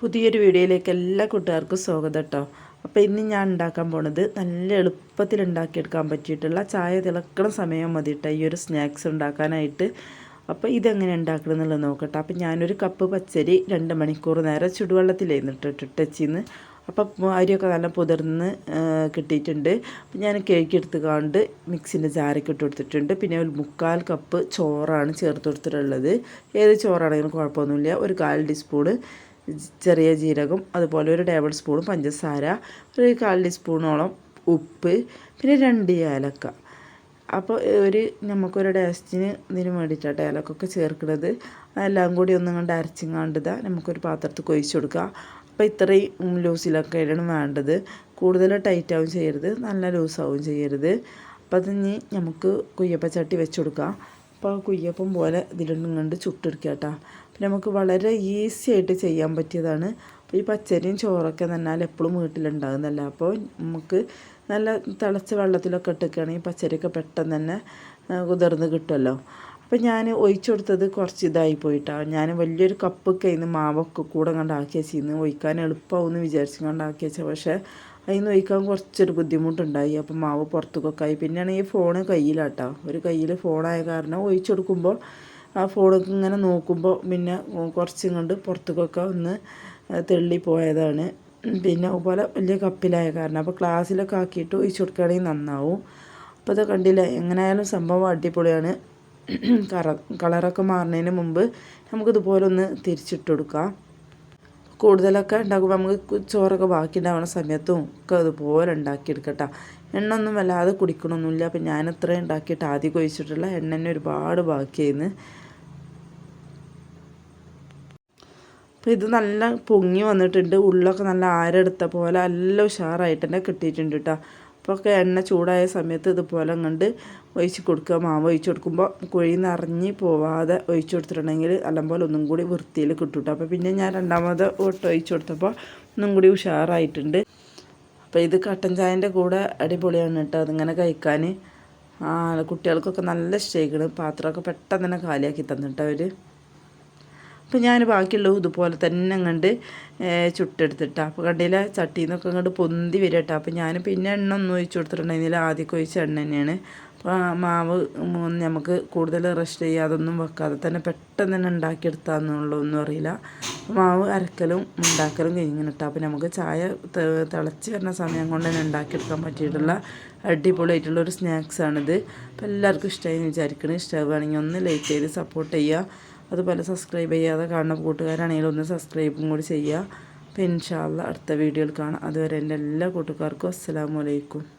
പുതിയൊരു വീഡിയോയിലേക്ക് എല്ലാ കൂട്ടുകാർക്കും സ്വാഗതം കേട്ടോ അപ്പോൾ ഇന്ന് ഞാൻ ഉണ്ടാക്കാൻ പോണത് നല്ല എളുപ്പത്തിൽ ഉണ്ടാക്കിയെടുക്കാൻ പറ്റിയിട്ടുള്ള ചായ തിളക്കണ സമയം മതി കേട്ടോ ഈ ഒരു സ്നാക്സ് ഉണ്ടാക്കാനായിട്ട്. അപ്പോൾ ഇതെങ്ങനെ ഉണ്ടാക്കണം എന്നുള്ളത് നോക്കട്ടെ. അപ്പോൾ ഞാനൊരു കപ്പ് പച്ചരി രണ്ട് മണിക്കൂർ നേരം ചുടുവെള്ളത്തിലായിരുന്നു ടച്ചിന്ന് അപ്പം അരിയൊക്കെ നല്ല പുതിർന്ന് കിട്ടിയിട്ടുണ്ട്. അപ്പം ഞാൻ കേക്ക് എടുത്ത് കാണ്ട് മിക്സിന്റെ ജാറൊക്കെ ഇട്ട് കൊടുത്തിട്ടുണ്ട്. പിന്നെ ഒരു മുക്കാൽ കപ്പ് ചോറാണ് ചേർത്ത് കൊടുത്തിട്ടുള്ളത്. ഏത് ചോറാണെങ്കിലും കുഴപ്പമൊന്നുമില്ല. ഒരു കാൽ ടീസ്പൂണ് ചെറിയ ജീരകം അതുപോലെ ഒരു ടേബിൾ സ്പൂൺ പഞ്ചസാര ഒരു കാൽ ടീസ്പൂണോളം ഉപ്പ് പിന്നെ രണ്ട് ഏലക്ക. അപ്പോൾ ഒരു നമുക്കൊരു ടേസ്റ്റിന് ഇതിന് വേണ്ടിയിട്ടാണ് ഏലക്കൊക്കെ ചേർക്കുന്നത്. എല്ലാം കൂടി ഒന്നും കണ്ട് അരച്ചിങ്ങാണ്ടിതാ നമുക്കൊരു പാത്രത്തിൽ കൊഴിച്ചു കൊടുക്കുക അപ്പോൾ ഇത്രയും ലൂസിലൊക്കെയാണ് വേണ്ടത്. കൂടുതൽ ടൈറ്റാവും ചെയ്യരുത് നല്ല ലൂസാവും ചെയ്യരുത്. അപ്പോൾ ഇനി നമുക്ക് കുയ്യപ്പച്ചട്ടി വെച്ച് കൊടുക്കാം. അപ്പോൾ കുയ്യപ്പം പോലെ ഇതിലൊന്നും കണ്ട് ചുട്ടെടുക്കുക കേട്ടോ പിന്നെ നമുക്ക് വളരെ ഈസി ആയിട്ട് ചെയ്യാൻ പറ്റിയതാണ്. അപ്പോൾ ഈ പച്ചരിയും ചോറൊക്കെ തന്നാൽ എപ്പോഴും വീട്ടിലുണ്ടാകുന്നല്ല അപ്പോൾ നമുക്ക് നല്ല തിളച്ച വെള്ളത്തിലൊക്കെ ഇട്ടിക്കുകയാണെങ്കിൽ പച്ചരിയൊക്കെ പെട്ടെന്ന് തന്നെ കുതിർന്ന് കിട്ടുമല്ലോ. അപ്പോൾ ഞാൻ ഒഴിച്ചു കൊടുത്തത് കുറച്ച് ഇതായി പോയിട്ടാണ് ഞാൻ വലിയൊരു കപ്പ് കയ്യിൽ നിന്ന് മാവൊക്കെ കൂടെ കണ്ടാക്കിയാൽ ചെയ്യുന്നത്. ഒഴിക്കാൻ എളുപ്പമാവുമെന്ന് വിചാരിച്ചു കണ്ടാക്കി വെച്ചാൽ പക്ഷേ അതിൽ നോക്കാൻ കുറച്ചൊരു ബുദ്ധിമുട്ടുണ്ടായി. അപ്പം മാവ് പുറത്തേക്കൊക്കെ ആയി. പിന്നെയാണ് ഈ ഫോൺ കയ്യിലാട്ടോ. ഒരു കയ്യിൽ ഫോണായ കാരണം ഒഴിച്ചു കൊടുക്കുമ്പോൾ ആ ഫോണൊക്കെ ഇങ്ങനെ നോക്കുമ്പോൾ പിന്നെ കുറച്ചും കൊണ്ട് പുറത്തേക്കൊക്കെ ഒന്ന് തെള്ളിപ്പോയതാണ്. പിന്നെ അതുപോലെ വലിയ കപ്പിലായ കാരണം. അപ്പോൾ ക്ലാസ്സിലൊക്കെ ആക്കിയിട്ട് ഒഴിച്ചു കൊടുക്കുകയാണെങ്കിൽ നന്നാവും. അപ്പോൾ അത് കണ്ടില്ല എങ്ങനെയായാലും സംഭവം അടിപൊളിയാണ്. കറ കളറൊക്കെ മാറുന്നതിന് മുമ്പ് നമുക്കിതുപോലെ ഒന്ന് തിരിച്ചിട്ട് കൊടുക്കാം. കൂടുതലൊക്കെ ഉണ്ടാക്കുമ്പോൾ നമുക്ക് ചോറൊക്കെ ബാക്കി ഉണ്ടാവുന്ന സമയത്തും ഒക്കെ അതുപോലെ ഉണ്ടാക്കിയെടുക്കട്ടോ. എണ്ണ ഒന്നും വല്ലാതെ കുടിക്കണമൊന്നുമില്ല അപ്പം ഞാൻ ഇത്രയും ഉണ്ടാക്കിയിട്ട് ആദ്യം കൊഴിച്ചിട്ടുള്ള എണ്ണ തന്നെ ഒരുപാട് ബാക്കിയായിരുന്നു അപ്പോൾ ഇത് നല്ല പൊങ്ങി വന്നിട്ടുണ്ട്. ഉള്ളൊക്കെ നല്ല ആരെടുത്ത പോലെ നല്ല ഉഷാറായിട്ട് തന്നെ കിട്ടിയിട്ടുണ്ട് കേട്ടോ അപ്പോൾ ഒക്കെ എണ്ണ ചൂടായ സമയത്ത് ഇതുപോലെ കണ്ട് ഒഴിച്ച് കൊടുക്കുക. മാവ് ഒഴിച്ച് കൊടുക്കുമ്പോൾ കുഴി നിറഞ്ഞ് പോവാതെ ഒഴിച്ച് കൊടുത്തിട്ടുണ്ടെങ്കിൽ നല്ലപോലെ ഒന്നും കൂടി വൃത്തിയിൽ കിട്ടും അപ്പോൾ പിന്നെ ഞാൻ രണ്ടാമത് ഒട്ട് ഒഴിച്ച് കൊടുത്തപ്പോൾ ഒന്നും കൂടി ഉഷാറായിട്ടുണ്ട്. അപ്പോൾ ഇത് കട്ടൻ ചായന്റെ കൂടെ അടിപൊളിയാണ് കേട്ടോ അതിങ്ങനെ കഴിക്കാൻ. ആ കുട്ടികൾക്കൊക്കെ നല്ല ഇഷ്ടമായിക്കണം പാത്രമൊക്കെ പെട്ടെന്ന് തന്നെ കാലിയാക്കി തന്നിട്ട് അവർ. അപ്പോൾ ഞാൻ ബാക്കിയുള്ളത് ഇതുപോലെ തന്നെ അങ്ങോട്ട് ചുട്ടെടുത്തിട്ട. അപ്പോൾ കണ്ടില്ല ചട്ടിയിൽ നിന്നൊക്കെ അങ്ങോട്ട് പൊന്തി വരും കേട്ടോ അപ്പോൾ ഞാൻ പിന്നെ എണ്ണ ഒന്നും ഒഴിച്ചു കൊടുത്തിട്ടുണ്ടെങ്കിൽ ആദ്യമൊക്കെ ഒഴിച്ച എണ്ണ തന്നെയാണ്. അപ്പോൾ മാവ് നമുക്ക് കൂടുതൽ റെസ്റ്റ് ചെയ്യാതൊന്നും വെക്കാതെ തന്നെ പെട്ടെന്ന് തന്നെ ഉണ്ടാക്കിയെടുത്താന്നുള്ളതൊന്നും അറിയില്ല. മാവ് അരക്കലും ഉണ്ടാക്കലും കഴിഞ്ഞിട്ട്. അപ്പോൾ നമുക്ക് ചായ തിളച്ച് വരുന്ന സമയം കൊണ്ട് തന്നെ ഉണ്ടാക്കിയെടുക്കാൻ പറ്റിയിട്ടുള്ള അടിപൊളിയായിട്ടുള്ള ഒരു സ്നാക്സാണിത്. അപ്പോൾ എല്ലാവർക്കും ഇഷ്ടമായി വിചാരിക്കണം. ഇഷ്ടമാവുകയാണെങ്കിൽ ഒന്ന് ലൈക്ക് ചെയ്ത് സപ്പോർട്ട് ചെയ്യുക. അതുപോലെ സബ്സ്ക്രൈബ് ചെയ്യാതെ കാണുന്ന കൂട്ടുകാരാണെങ്കിലും ഒന്ന് സബ്സ്ക്രൈബും കൂടി ചെയ്യുക. അപ്പോൾ ഇൻഷാല്ല അടുത്ത വീഡിയോയിൽ കാണാം. അതുവരെ എന്റെ എല്ലാ കൂട്ടുകാർക്കും അസ്സാം വലൈക്കും